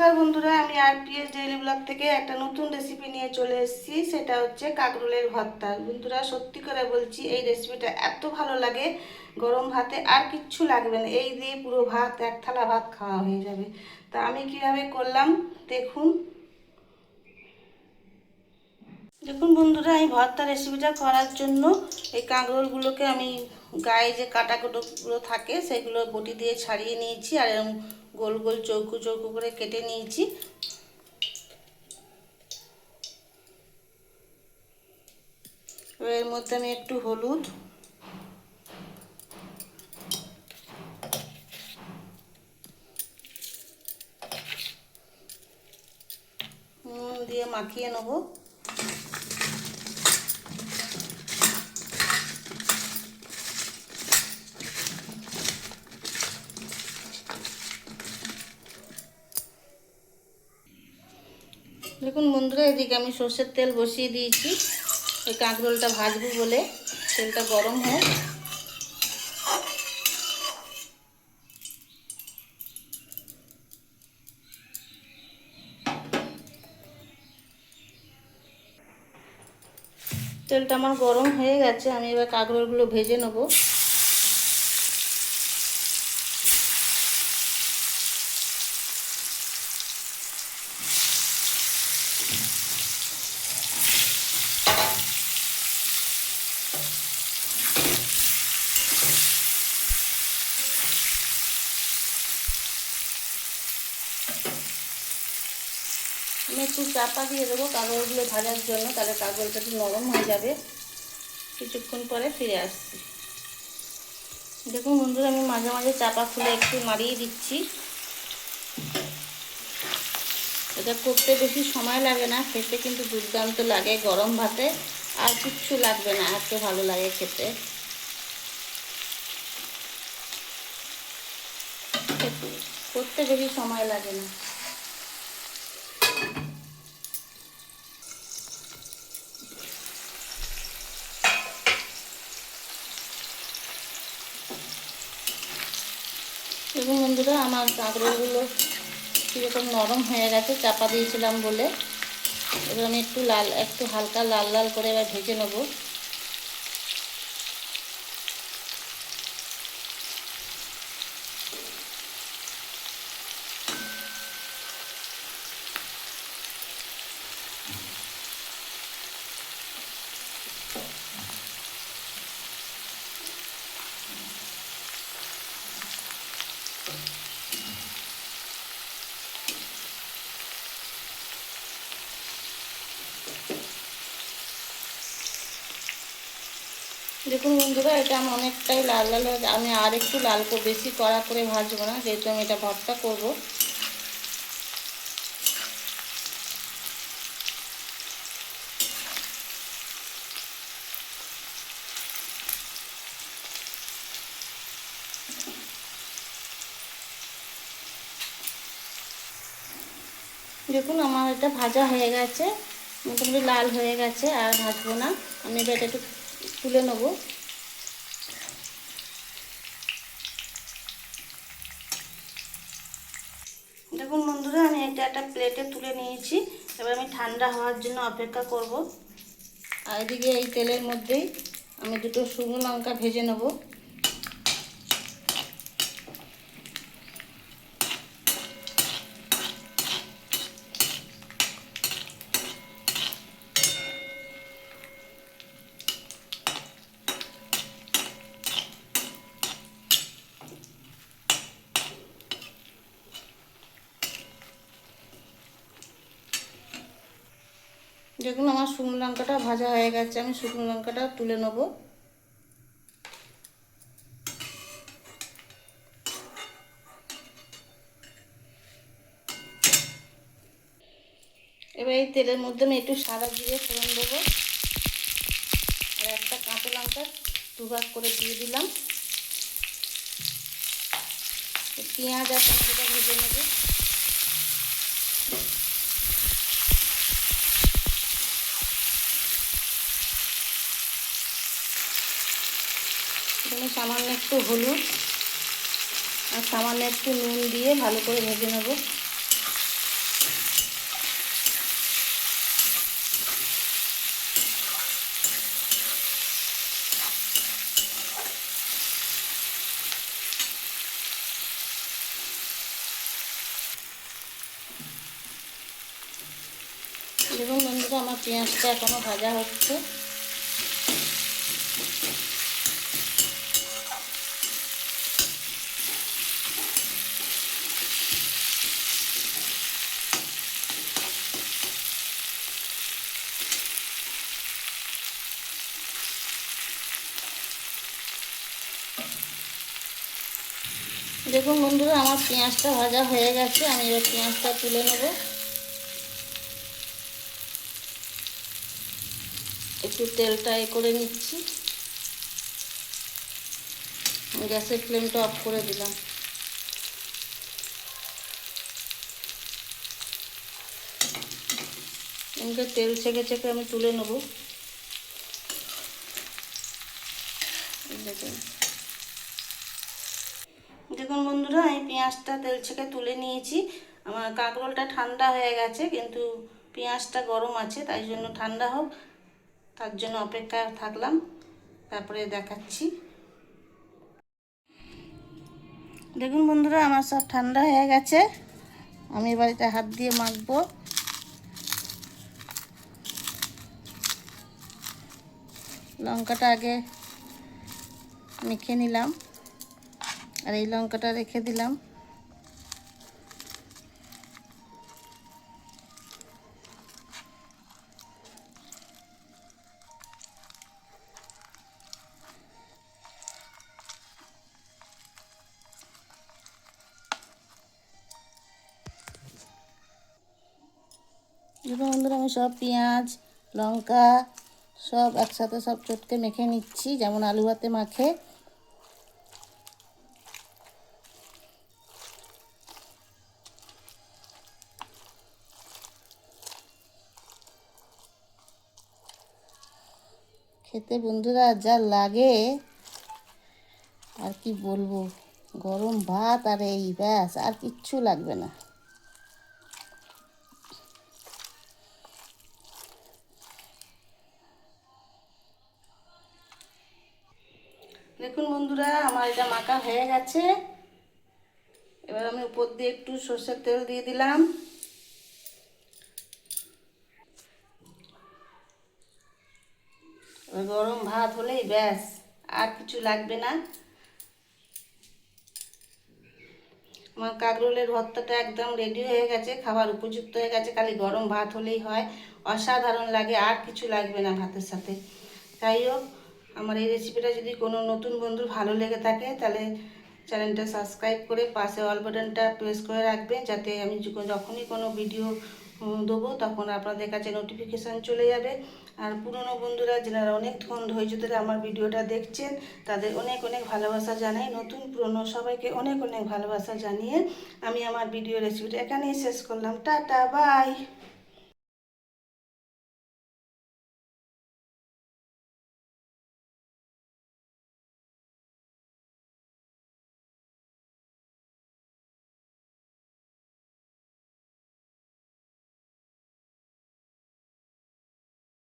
নমস্কার বন্ধুরা, আমি আর পিএস ডেইলি ব্লগ থেকে একটা নতুন রেসিপি নিয়ে চলে এসেছি, সেটা হচ্ছে কাকরোলের ভর্তা। বন্ধুরা, সত্যি করে বলছি, এই রেসিপিটা এত ভালো লাগে, গরম ভাতে আর কিচ্ছু লাগবে না। এই দিয়ে পুরো ভাত, এক থালা ভাত খাওয়া হয়ে যাবে। তা আমি কীভাবে করলাম, দেখুন। দেখুন বন্ধুরা আমি ভর্তা রেসিপিটা করার জন্য এই কাঁকরোলগুলোকে আমি গায়ে যে কাটা কুটোগুলো থাকে, সেগুলো বটি দিয়ে ছাড়িয়ে নিয়েছি, আর গোল গোল চৌকো চৌকো করে কেটে নিয়েছি। এর মধ্যে আমি একটু হলুদ। নুন দিয়ে মাখিয়ে নেব। দেখুন বন্ধুরা, এদিকে আমি সর্ষের তেল বসিয়ে দিয়েছি। ওই কাঁকরোলটা ভাজবো বলে তেলটা গরম হোক। তেলটা আমার গরম হয়ে গেছে, আমি এবার কাঁকরোলগুলো ভেজে নেব। একটু চাপা দিয়ে দেবো কাগজগুলো ভাজার জন্য, তাহলে কাগজটা একটু নরম হয়ে যাবে। কিছুক্ষণ পরে ফিরে আসছি। দেখুন বন্ধুরা, আমি মাঝে মাঝে চাপা খুলে একটু মারিয়ে দিচ্ছি। এটা করতে বেশি সময় লাগে না, খেতে কিন্তু দুর্দান্ত লাগে গরম ভাতে, আর কিচ্ছু লাগবে না, এত ভালো লাগে খেতে। করতে বেশি সময় লাগে না। এবং বন্ধুরা আমার কাঁকড়গুলো কীরকম নরম হয়ে গেছে, চাপা দিয়েছিলাম বলে। এবার আমি একটু লাল, একটু হালকা লাল লাল করে এবার ভেজে নেব। দেখুন বন্ধুরা, এটা আমি অনেকটাই লাল লাল হয়ে আমি আর একটু লাল করে বেশি কড়া করে ভাজবো না, যেহেতু আমি এটা ভর্তা করব। দেখুন, আমার এটা ভাজা হয়ে গেছে। মোটামুটি লাল হয়ে গেছে, আর ভাজবো না। আমি এটা একটু তুলে নেব। দেখুন বন্ধুরা, আমি এটা একটা প্লেটে তুলে নিয়েছি। এবার আমি ঠান্ডা হওয়ার জন্য অপেক্ষা করব। আর এদিকে এই তেলের মধ্যেই আমি দুটো শুকনো লঙ্কা ভেজে নেব। দেখুন, আমার শুকনো লঙ্কাটা ভাজা হয়ে গেছে, আমি শুকনো লঙ্কাটা তুলে নেব। এবার এই তেলের মধ্যে আমি একটু সাদা জিরে ফোড়ন দেবো। আর একটা কাঁচা লঙ্কা দুভাগ করে দিয়ে দিলাম। পেঁয়াজ আর টমেটোটা ভেজে নেব। এখানে সামান্য একটু হলুদ আর সামান্য একটু নুন দিয়ে ভালো করে ভেজে নেব। দেখুন বন্ধুরা, আমার পেঁয়াজটা এখনও ভাজা হচ্ছে। দেখুন বন্ধুরা, আমার পেঁয়াজটা ভাজা হয়ে গেছে, আমি এবার পেঁয়াজটা তুলে নেব। একটু তেলটা এ করে নিচ্ছি। গ্যাসের ফ্লেমটা অফ করে দিলাম। এমনি তেল ছেঁকে ছেঁকে আমি তুলে নেব। দেখুন বন্ধুরা আমি পেঁয়াজটা তেল ছেঁকে তুলে নিয়েছি। আমার কাঁকরোলটা ঠান্ডা হয়ে গেছে, কিন্তু পেঁয়াজটা গরম আছে, তাই জন্য ঠান্ডা হোক। তার জন্য অপেক্ষা থাকলাম, তারপরে দেখাচ্ছি। দেখুন বন্ধুরা, আমার সব ঠান্ডা হয়ে গেছে। আমি এটা হাত দিয়ে মাখবো। লঙ্কাটা আগে মেখে নিলাম, আর এই লঙ্কাটা রেখে দিলাম। দেখুন বন্ধুরা, আমি সব পেঁয়াজ, লঙ্কা সব একসাথে সব চটকে মেখে নিচ্ছি, যেমন আলু ভাতে মাখে। খেতে বন্ধুরা যা লাগে, আর কি বলব, গরম ভাত আর এই ব্যাস, আর কিচ্ছু লাগবে না। আমার হয়ে গেছে। এবার আমি উপর দিয়ে একটু সর্ষের তেল দিয়ে দিলাম। গরম ভাত হলেই ব্যাস, আর কিছু লাগবে না। আমার কাকরোলের ভর্তাটা একদম রেডি হয়ে গেছে, খাবার উপযুক্ত হয়ে গেছে। খালি গরম ভাত হলেই হয়, অসাধারণ লাগে, আর কিছু লাগবে না ভাতের সাথে। তাই হোক আমার এই রেসিপিটা যদি কোনো নতুন বন্ধুর ভালো লেগে থাকে, তাহলে চ্যানেলটা সাবস্ক্রাইব করে পাশে অল বাটনটা প্রেস করে রাখবেন, যাতে আমি যখনই কোনো ভিডিও দেবো, তখন আপনাদের কাছে নোটিফিকেশান চলে যাবে। আর পুরনো বন্ধুরা, যারা অনেকক্ষণ ধৈর্য ধরে আমার ভিডিওটা দেখছেন, তাদের অনেক অনেক ভালোবাসা জানাই। নতুন, পুরনো সবাইকে অনেক অনেক ভালোবাসা জানিয়ে আমি আমার ভিডিও রেসিপিটা এখানেই শেষ করলাম। Tata bye